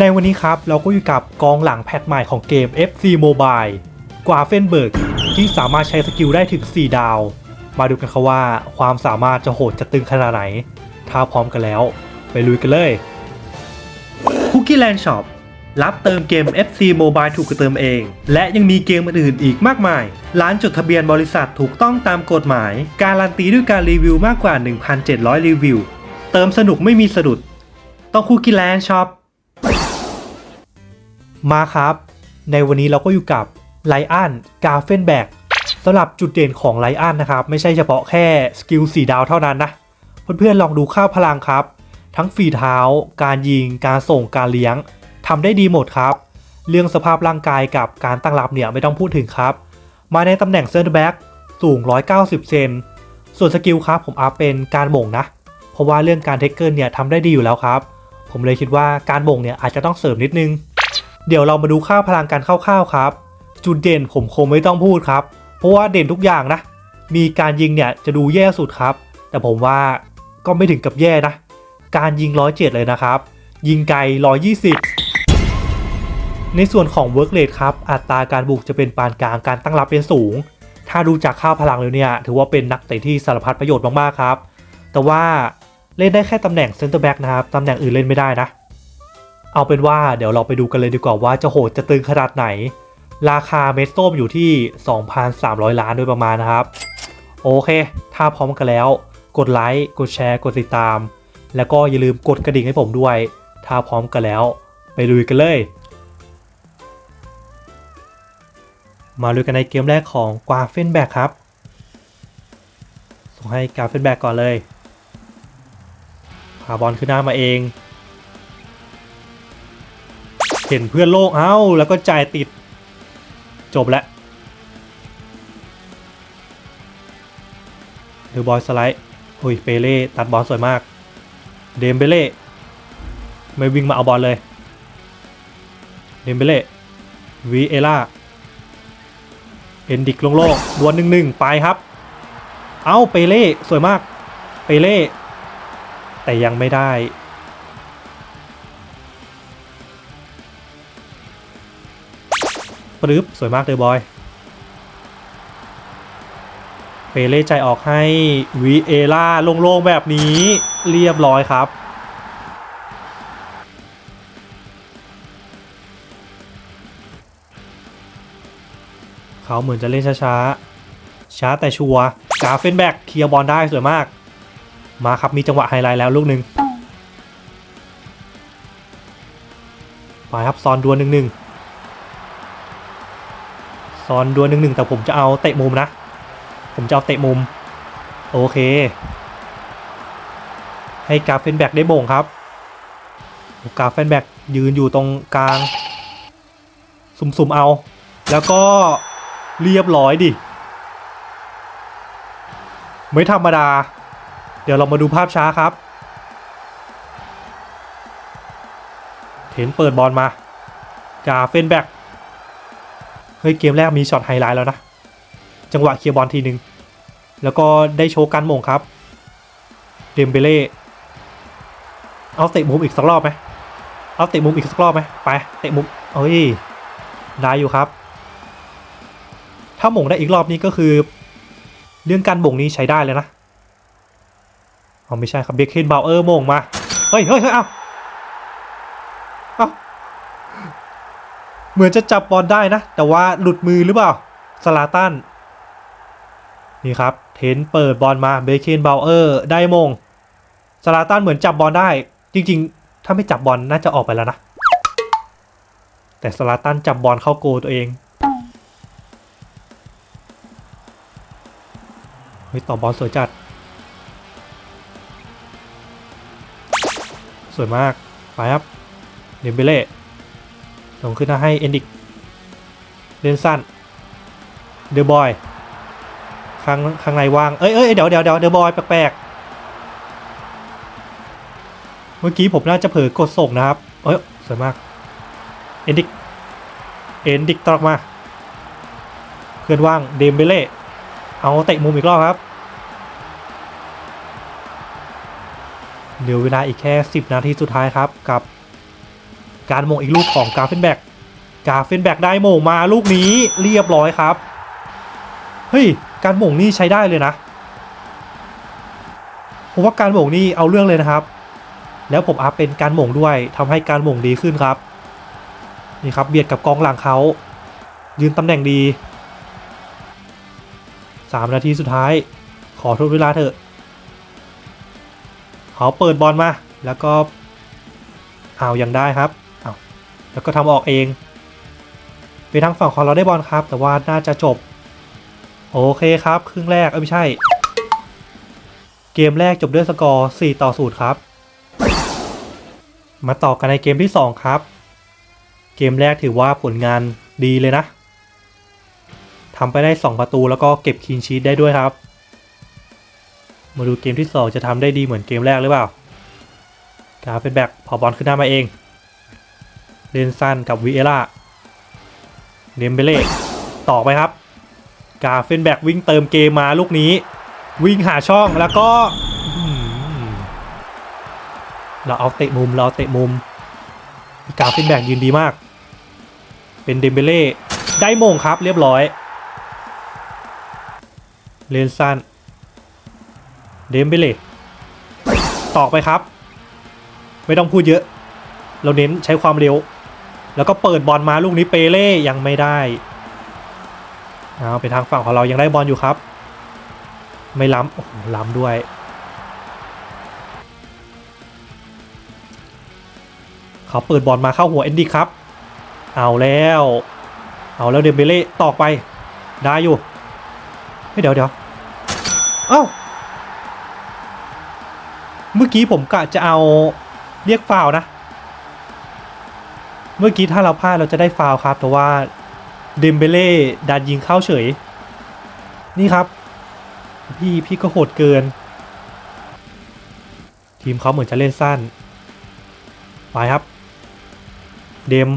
ในวันนี้ครับเราก็อยู่กับกองหลังแพทใหม่ของเกม FC Mobile กวาเฟนเบิร์กที่สามารถใช้สกิลได้ถึง 4 ดาว มาดูกันครับว่าความสามารถจะโหดจะตึงขนาดไหน ถ้าพร้อมกันแล้ว ไปลุยกันเลย Cookie Land Shop รับเติมเกม FC Mobile ถูกเติมเอง และยังมีเกมอื่นๆอีกมากมาย ร้านจดทะเบียนบริษัทถูกต้องตามกฎหมาย การันตีด้วยการรีวิวมากกว่า 1,700 รีวิว เติมสนุกไม่มีสะดุด ต้อง Cookie Land Shop มาครับ ในวันนี้เราก็อยู่กับไลอ้อนกาเฟนแบกสำหรับจุดเด่นของไลอ้อนนะครับ ไม่ใช่เฉพาะแค่สกิล4ดาวเท่านั้นนะ เพื่อนๆลองดูค่าพลังครับ ทั้งฝีเท้า การยิง การส่งการเลี้ยงทำได้ดีหมดครับ เรื่องสภาพร่างกายกับการตั้งรับเนี่ยไม่ต้องพูดถึงครับ มาในตำแหน่งเซนเตอร์แบ็กสูง 190 เซนส่วนสกิลครับผมอัพเป็นการบ่งนะ เพราะว่าเรื่องการเทคเกิลเนี่ยทำได้ดีอยู่แล้วครับ ผมเลยคิดว่าการบ่งเนี่ยอาจจะต้องเสริมนิดนึง เดี๋ยวเรามาดูค่าพลังกันคร่าวๆครับ จุดเด่นผมคงไม่ต้องพูดครับ เพราะว่าเด่นทุกอย่างนะ มีการยิงเนี่ยจะดูแย่สุดครับ แต่ผมว่าก็ไม่ถึงกับแย่นะ การยิง107เลยนะครับ ยิงไกล120ในส่วนของ work rate ครับ อัตราการบุกจะเป็นปานกลางการตั้งรับเป็นสูง ถ้าดูจากค่าพลังแล้วเนี่ย ถือว่าเป็นนักเตะที่สารพัดประโยชน์มากๆครับ แต่ว่าเล่นได้แค่ตำแหน่ง center back นะครับ ตำแหน่งอื่นเล่นไม่ได้นะ เอาเป็นว่าเดี๋ยวเราไปดูกันเลยดีกว่าว่าจะโหดจะตึงขนาดไหน ราคาเมสโต้มอยู่ที่ 2,300 ล้านโดยประมาณนะครับ โอเค ถ้าพร้อมกันแล้ว กดไลค์กดแชร์ กดติดตาม แล้วก็อย่าลืมกดกระดิ่งให้ผมด้วย ถ้าพร้อมกันแล้ว ไปลุยกันเลย มาลุยกันในเกมแรกของกวาเฟนแบกครับส่งให้กาเฟนแบกก่อนเลยพาบอลขึ้นหน้ามาเอง เห็นเพื่อนโลกเอ้าแล้วก็จ่ายติด จบแล้วเดอบอยสไลด์โอ้ยเปเล่ตัดบอลสวยมาก เดมเบเล่ไม่วิ่งมาเอาบอลเลย เดมเบเล่วีเอล่าเอนดิกโล่งๆดวลหนึ่งหนึ่งไปครับ เอาเปเล่สวยมาก เปเล่แต่ยังไม่ได้ ปรึบสวยมากเลยบอย เปเล่ใจออกให้วีเอล่าโล่งๆแบบนี้เรียบร้อยครับเขาเหมือนจะเล่นช้าๆ ช้าแต่ชัวร์กาเฟนแบกเคลียร์บอลได้สวยมาก มาครับมีจังหวะไฮไลท์แล้วลูกหนึ่งไปครับซอนดวลหนึ่งหนึ่ง ซอนดวลหนึ่งหนึ่งแต่ผมจะเอาเตะมุมนะ ผมจะเอาเตะมุม โอเค ให้กาเฟนแบกได้โบ่งครับกาเฟนแบกยืนอยู่ตรงกลาง สุ่มๆเอา แล้วก็เรียบร้อยดิ ไม่ธรรมดา เดี๋ยวเรามาดูภาพช้าครับเห็นเปิดบอลมา กาเฟนแบก เฮ้ยเกมแรกมีช็อตไฮไลท์แล้วนะ จังหวะเคลียร์บอลทีหนึ่งแล้วก็ได้โชว์การมงครับ เดมเบเล่ เอาเตะมุมอีกสักรอบไหมเอาเตะมุมอีกสักรอบไหมไปเตะมุมเอ้ยได้อยู่ครับ ถ้าหมงได้อีกรอบนี้ก็คือ เรื่องการบ่งนี้ใช้ได้เลยนะเอาไม่ใช่ครับเบคเคนบาวเออร์มงมา เฮ้ยเฮ้ยเฮ้ยเอาเอา เหมือนจะจับบอลได้นะ แต่ว่าหลุดมือหรือเปล่าสลาตันนี่ครับ เทนเปิดบอลมาเบเคนเบลเออร์ได้มงสลาตันเหมือนจับบอลได้ จริง ๆ ถ้าไม่จับบอลน่าจะออกไปแล้วนะ แต่สลาตันจับบอลเข้าโกตัวเองเฮ้ยต่อบอลสวยจัด สวยมาก ไปครับเดมเบเล่ ส่งขึ้นมาให้เอนดิกเล่นสั้นเดอะบอยข้างข้างในว่าง เอ้ยเอ้ยเดี๋ยวเดี๋ยวเดี๋ยวเดอะบอยแปลกๆ เมื่อกี้ผมน่าจะเผลอกดส่งนะครับ เอ้ยสวยมากเอนดิกเอนดิกตอกมาเพื่อนว่างเดมเบเล่เอาเตะมุมอีกรอบครับเหลือเวลาอีกแค่ 10 นาทีสุดท้ายครับกับ การโมงอีกลูกของกาเฟนแบกกาเฟนแบกได้โมงมาลูกนี้เรียบร้อยครับ เฮ้ย การโมงนี่ใช้ได้เลยนะ ผมว่าการโมงนี่เอาเรื่องเลยนะครับ แล้วผมอัพเป็นการโมงด้วยทำให้การโมงดีขึ้นครับ นี่ครับเบียดกับกองหลังเขา ยืนตำแหน่งดี 3 นาทีสุดท้าย ขอทดเวลาเถอะเขาเปิดบอลมาแล้วก็เอาอยังได้ครับ แล้วก็ทำออกเองไปทางฝั่งของเราได้บอลครับ แต่ว่าน่าจะจบ โอเคครับ ครึ่งแรกเอ้ยไม่ใช่ เกมแรกจบด้วยสกอร์ 4 ต่อ0ครับ มาต่อกันในเกมที่ 2 ครับ เกมแรกถือว่าผลงานดีเลยนะทำไปได้ 2 ประตูแล้วก็เก็บคีนชีตได้ด้วยครับ มาดูเกมที่ 2 จะทำได้ดีเหมือนเกมแรกหรือเปล่า กาเป็นแบกพอบอลขึ้นหน้ามาเอง เลนซันกับวิเอล่าเดมเบเล่ต่อไปครับ กาเฟนแบกวิ่งเติมเกมมาลูกนี้ วิ่งหาช่องแล้วก็เราเอาเตะมุมเราเตะมุม กาเฟนแบกยืนดีมาก เป็นเดมเบเล่ได้มงครับเรียบร้อย เลนซันเดมเบเล่ต่อไปครับ ไม่ต้องพูดเยอะ เราเน้นใช้ความเร็ว แล้วก็เปิดบอลมาลูกนี้เปเล่ยังไม่ได้เอาไปทางฝั่งของเรายังได้บอลอยู่ครับ ไม่ล้ำโอ้โหล้ำด้วย เขาเปิดบอลมาเข้าหัวเอนดิครับ เอาแล้ว เอาแล้วเดมเบเล่ตอกไปได้อยู่เฮ้เดี๋ยวเดี๋ยวเอ้าเมื่อกี้ผมกะจะเอาเรียกฟาวนะ เมื่อกี้ถ้าเราพลาดเราจะได้ฟาวครับ แต่ว่าเดมเบเล่ดันยิงเข้าเฉย นี่ครับ พี่พี่ก็โหดเกิน ทีมเขาเหมือนจะเล่นสั้น ไปครับ เดม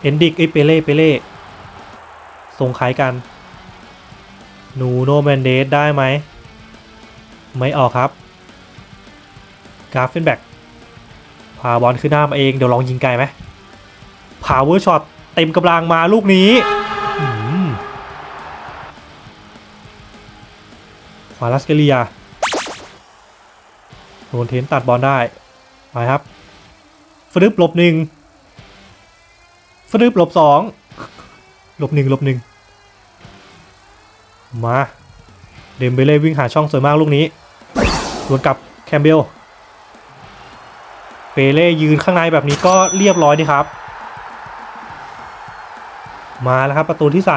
เอนดิกไอเปเล่เปเล่ส่งขายกันนูโนแมนเดสได้ไหม ไม่ออกครับ กราฟเฟนแบก พาบอลขึ้นหน้ามาเองเดี๋ยวลองยิงไกลไหมพาวเวอร์ช็อตเต็มกำลังมาลูกนี้อืมขวาลัสเกเลียโดนเทนตัดบอลได้ ไปครับฟรึบหลบหนึ่งฟรึบหลบสองหลบหนึ่งหลบหนึ่งมา เดมเบเล่วิ่งหาช่องสวยมากลูกนี้ดวลกับแคมเบล เปเล่ยืนข้างในแบบนี้ก็เรียบร้อยดีครับ มาแล้วครับประตูที่3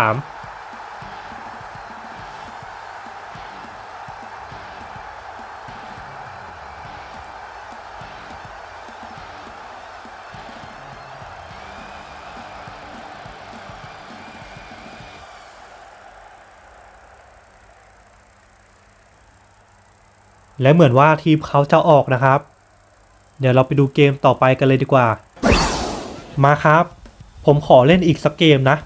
และเหมือนว่าทีมเขาจะออกนะครับ เดี๋ยวเราไปดูเกมต่อไปกันเลยดีกว่า มาครับ ผมขอเล่นอีกสักเกมนะ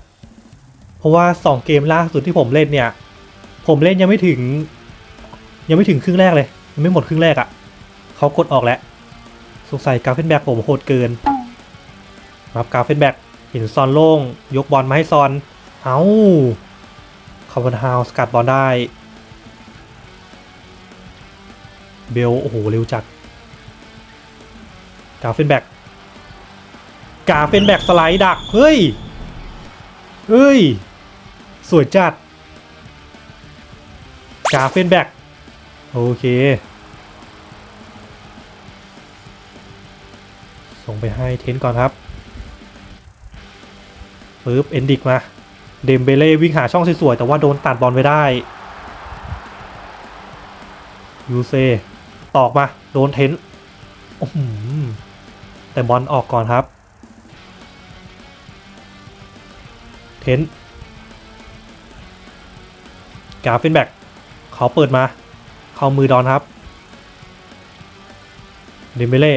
เพราะว่า 2 เกมล่าสุดที่ผมเล่นเนี่ย ผมเล่นยังไม่ถึง ยังไม่ถึงครึ่งแรกเลยยังไม่หมดครึ่งแรกอะ่ะเขากดออกแล้วสงสัยกราเฟนแบกผมโหดเกินครับกราเฟนแบกเห็นซอนโล่ง ยกบอลมาให้ซอน เอาคาร์บอนฮาวสกัดบอลได้ เบล โอ้โห เร็วจัด กาเฟนแบกกาเฟนแบกสไลด์ดัก เฮ้ย เฮ้ย สวยจัด กาเฟนแบกโอเค ส่งไปให้เทนก่อนครับปึ๊บเอนดิกมา เดมเบเล่วิ่งหาช่องสวยๆแต่ว่าโดนตัดบอลไว้ได้ ยูเซตอกมา โดนเทนโอ้โห แต่บอลออกก่อนครับ เทนกาฟเฟนแบ็กเขาเปิดมา เข้ามือดอนครับเดมเบเล่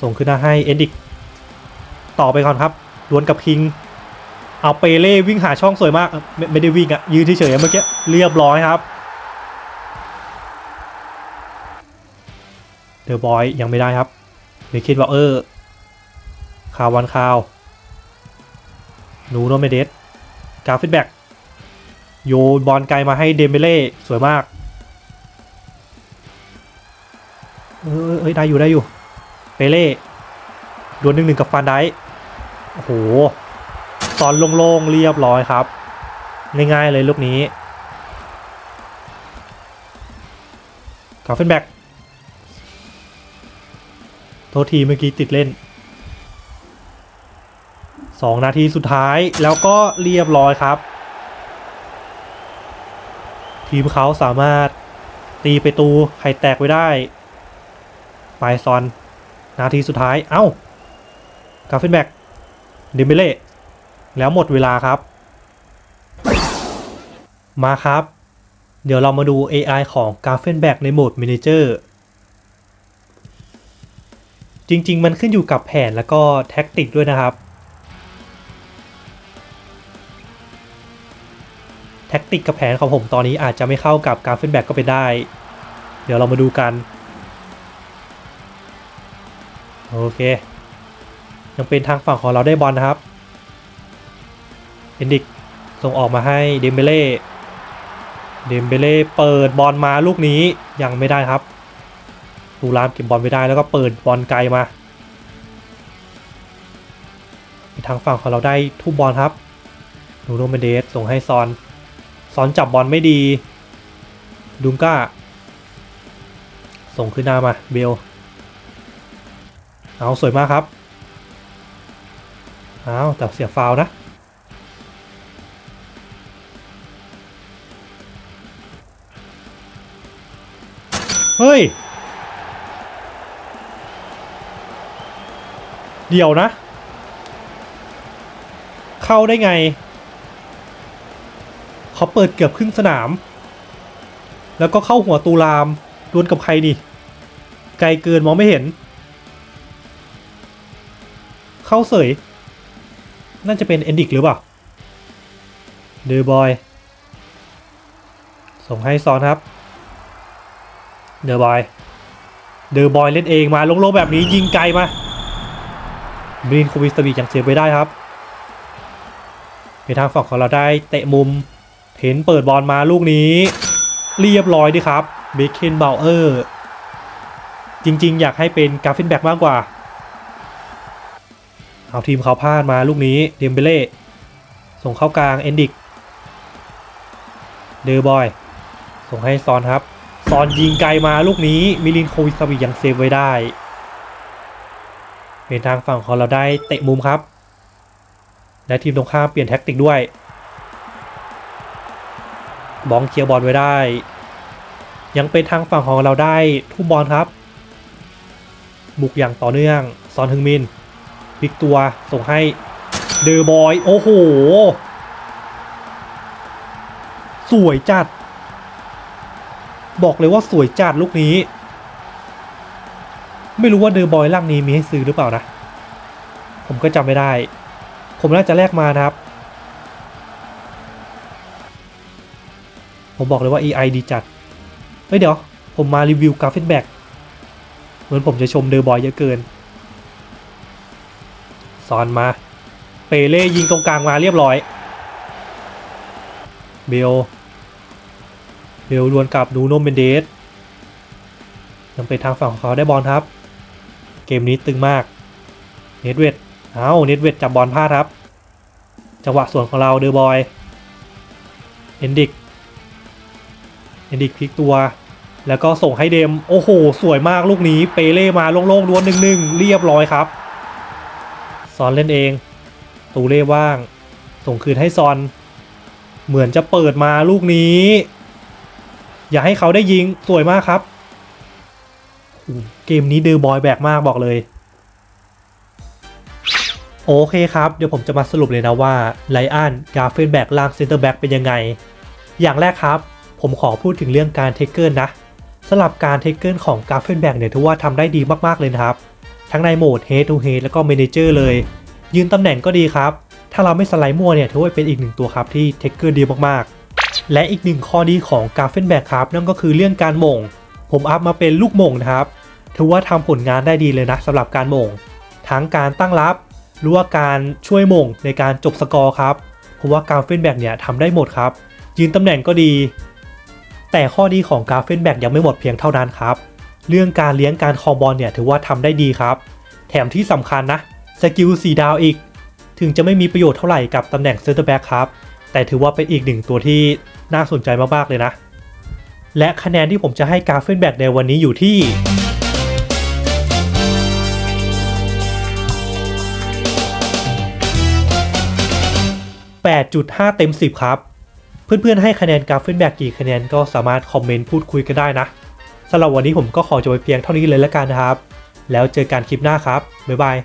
ส่งขึ้นหน้าให้เอนดิก ต่อไปก่อนครับดวลกับคิง เอาเปเล่วิ่งหาช่องสวยมาก ไม่ไม่ได้วิ่งอะยืนเฉยๆเมื่อกี้เรียบร้อยครับเดอะบอยยังไม่ได้ครับ เบคิดว่าเออคาววันคาวนูโนเมเดสกราฟิดแบ็กโยนบอลไกลมาให้เดมเบเล่สวยมาก เออเอ้ยได้อยู่ได้อยู่เปเล่ดวลหนึ่งหนึ่งกับฟานไดค์โอ้โหตอนโล่งๆเรียบร้อยครับ ง่ายๆเลยลูกนี้กาเฟนแบ็ก โทษทีเมื่อกี้ติดเล่นสองนาทีสุดท้ายแล้วก็เรียบร้อยครับ ทีมเขาสามารถตีไปตูไข่แตกไว้ได้ไปซอน นาทีสุดท้าย เอ้ากาเฟนแบกเดมเบเล่แล้วหมดเวลาครับ มาครับ เดี๋ยวเรามาดู AI ของ g a r f e n b a c k ในโหมด Manager จริง ๆ มันขึ้นอยู่กับแผนแล้วก็แท็กติกด้วยนะครับ แท็กติกกับแผนของผมตอนนี้อาจจะไม่เข้ากับ g a r f e n b a c k ก็เป็นได้ เดี๋ยวเรามาดูกันโอเค ยังเป็นทางฝั่งของเราได้บอลนะครับเอนดิกส่งออกมาให้เดมเบเล่เดมเบเล่เปิดบอลมาลูกนี้ยังไม่ได้ครับ ตูรามเก็บบอลไม่ได้แล้วก็เปิดบอลไกลมาทางฝั่งของเราได้ทุบบอลครับนูโนเมเดสส่งให้ซอนซอนจับบอลไม่ดี ดุงก้า ส่งขึ้นหน้ามาเบล เอาสวยมากครับ เอาแต่เสียฟาวนะ เฮ้ย เดี๋ยวนะ เข้าได้ไง เขาเปิดเกือบครึ่งสนาม แล้วก็เข้าหัวตูรามดวลกับใครนี่ ไกลเกินมองไม่เห็น เข้าเสย น่าจะเป็นเอนดิกหรือเปล่าเดอบอย ส่งให้ซอนครับ เดอบอย เดอบอยเล่นเองมาลงโลแบบนี้ยิงไกลมา บรินโควิสตบียังเซฟไว้ได้ครับไปทางฝั่งของเราได้เตะมุม เห็นเปิดบอลมาลูกนี้ เรียบร้อยดีครับเบคเคนเบลเออร์จริง ๆ อยากให้เป็นกราฟินแบ็กมากกว่า เอาทีมเขาพลาดมาลูกนี้เดมเบเล่ส่งเข้ากลางเอนดิกเดอบอย ส่งให้ซอนครับ ซอนยิงไกลมาลูกนี้มิลินโควิสวิยังเซฟไว้ได้ เป็นทางฝั่งของเราได้เตะมุมครับ และทีมตรงข้ามเปลี่ยนแท็กติกด้วย บองเคลียร์บอลไว้ได้ ยังเป็นทางฝั่งของเราได้ทุ่มบอลครับ บุกอย่างต่อเนื่อง ซอนฮึงมินพลิกตัวส่งให้เดอบอย โอ้โห สวยจัด บอกเลยว่าสวยจัดลูกนี้ ไม่รู้ว่าเดอร์บอยร่างนี้มีให้ซื้อหรือเปล่านะ ผมก็จำไม่ได้ ผมน่าจะแลกมานะครับ ผมบอกเลยว่า AI ดีจัด เฮ้ยเดี๋ยว ผมมารีวิวกราฟิกแบ็กเหมือนผมจะชมเดอร์บอยเยอะเกินซอนมา เปเล่ยิงตรงกลางมาเรียบร้อยเบลเบลดวลกับนูโนเมนเดสยังเป็นทางฝั่งของเขาได้บอลครับ มนี้ตึงมาก เนตเวดเอาเนตเวดจับบอลพลาดครับ จังหวะส่วนของเราเดอร์บอยเอนดิกเอนดิกพลิกตัว แล้วก็ส่งให้เดม โอ้โห สวยมากลูกนี้ เปเล่มาโล่งๆดวลหนึ่งหนึ่งเรียบร้อยครับ ซอนเล่นเอง ตูเล่ว่าง ส่งคืนให้ซอน เหมือนจะเปิดมาลูกนี้ อย่าให้เขาได้ยิง สวยมากครับ เกมนี้ดอร์บอยแบกมากบอกเลย โอเคครับ เดี๋ยวผมจะมาสรุปเลยนะว่าไลอ้อนกาเฟนแบกล่างเซนเตอร์แบ็กเป็นยังไง อย่างแรกครับ ผมขอพูดถึงเรื่องการเทคเกิลนะสำหรับการเทคเกิลของกาเฟนแบกเนี่ยถือว่าทำได้ดีมากๆเลยนะครับ ทั้งในโหมด Head to Head แล้วก็ Manager เลย ยืนตำแหน่งก็ดีครับ ถ้าเราไม่สไลด์มั่วเนี่ยถือว่าเป็นอีกหนึ่งตัวครับที่เทคเกอร์ดีมากๆและอีกหนึ่งข้อดีของกาเฟนแบกครับนั่นก็คือเรื่องการม่ง ผมอัพมาเป็นลูกมงนะครับ ถือว่าทำผลงานได้ดีเลยนะสำหรับการมง ทั้งการตั้งรับหรือว่าการช่วยมงในการจบสกอร์ครับ เพราะว่ากาฟเฟนแบกเนี่ยทำได้หมดครับ ยืนตำแหน่งก็ดี แต่ข้อดีของกาฟเฟนแบกยังไม่หมดเพียงเท่านั้นครับ เรื่องการเลี้ยงการคองบอลเนี่ยถือว่าทำได้ดีครับ แถมที่สำคัญนะสกิล4ดาวอีก ถึงจะไม่มีประโยชน์เท่าไหร่กับตำแหน่งเซนเตอร์แบ็กครับ แต่ถือว่าเป็นอีกหนึ่งตัวที่น่าสนใจมากๆเลยนะ และคะแนนที่ผมจะให้กราเฟนแบกในวันนี้อยู่ที่ 8.5 เต็ม 10 ครับ เพื่อนๆให้คะแนนกราฟเฟนแบกกี่คะแนนก็สามารถคอมเมนต์พูดคุยกันได้นะสำหรับวันนี้ผมก็ขอจบไปเพียงเท่านี้เลยละกันนะครับ แล้วเจอกันคลิปหน้าครับ บ๊ายบาย